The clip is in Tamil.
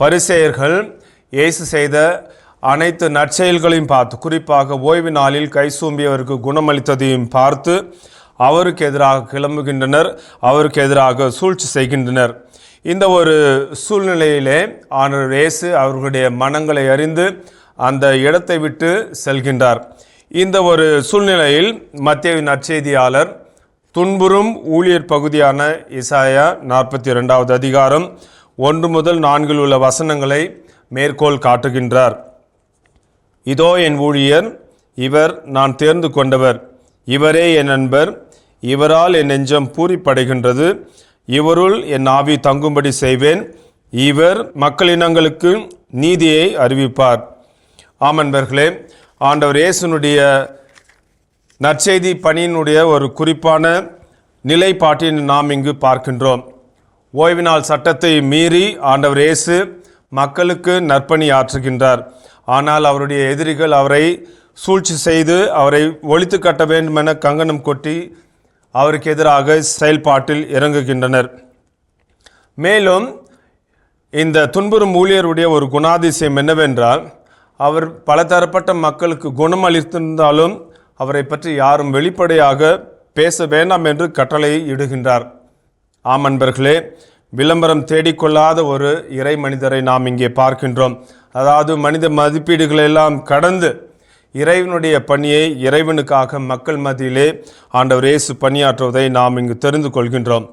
பரிசெயர்கள் இயேசு செய்த அனைத்து நற்செயல்களையும் பார்த்து குறிப்பாக ஓய்வு நாளில் கைசூம்பியவருக்கு குணமளித்ததையும் பார்த்து அவருக்கு எதிராக கிளம்புகின்றனர் அவருக்கு எதிராக சூழ்ச்சி செய்கின்றனர். இந்த ஒரு சூழ்நிலையிலே ஆனர் இயேசு அவர்களுடைய மனங்களை அறிந்து அந்த இடத்தை விட்டு செல்கின்றார். இந்த ஒரு சூழ்நிலையில் மத்திய நற்செய்தியாளர் துன்புறும் ஊழியர் பகுதியான இசாயா நாற்பத்தி ரெண்டாவது அதிகாரம் ஒன்று முதல் நான்கில் உள்ள வசனங்களை மேற்கோள் காட்டுகின்றார். இதோ என் ஊழியர் இவர் நான் தேர்ந்து கொண்டவர். இவரே என் நண்பர் இவரால் என் நெஞ்சம் பூரிப்படைகின்றது. இவருள் என் ஆவி தங்கும்படி செய்வேன். இவர் மக்களினங்களுக்கு நீதியை அறிவிப்பார். ஆமன்பர்களே ஆண்டவர் இயேசுனுடைய நற்செய்தி பணியினுடைய ஒரு குறிப்பான நிலைப்பாட்டின் நாம் இங்கு பார்க்கின்றோம். ஓய்வு நாள் சட்டத்தை மீறி ஆண்டவர் இயேசு மக்களுக்கு நற்பணி ஆற்றுகின்றார். ஆனால் அவருடைய எதிரிகள் அவரை சூழ்ச்சி செய்து அவரை ஒழித்து கட்ட வேண்டுமென கங்கணம் கொட்டி அவருக்கு எதிராக செயல்பாட்டில் இறங்குகின்றனர். மேலும் இந்த துன்புறும் ஊழியருடைய ஒரு குணாதிசயம் என்னவென்றால் அவர் பலதரப்பட்ட மக்களுக்கு குணம் அளித்திருந்தாலும் அவரை பற்றி யாரும் வெளிப்படையாக பேச வேண்டாம் என்று கட்டளை இடுகின்றார் ஆம் அன்பர்களே விளம்பரம் தேடிக்கொள்ளாத ஒரு இறை மனிதரை நாம் இங்கே பார்க்கின்றோம். அதாவது மனித மதிப்பீடுகளை எல்லாம் கடந்து இறைவனுடைய பணியை இறைவனுக்காக மக்கள் மத்தியிலே ஆண்டவர் இயேசு பணியாற்றுவதை நாம் இங்கு தெரிந்து கொள்கின்றோம்.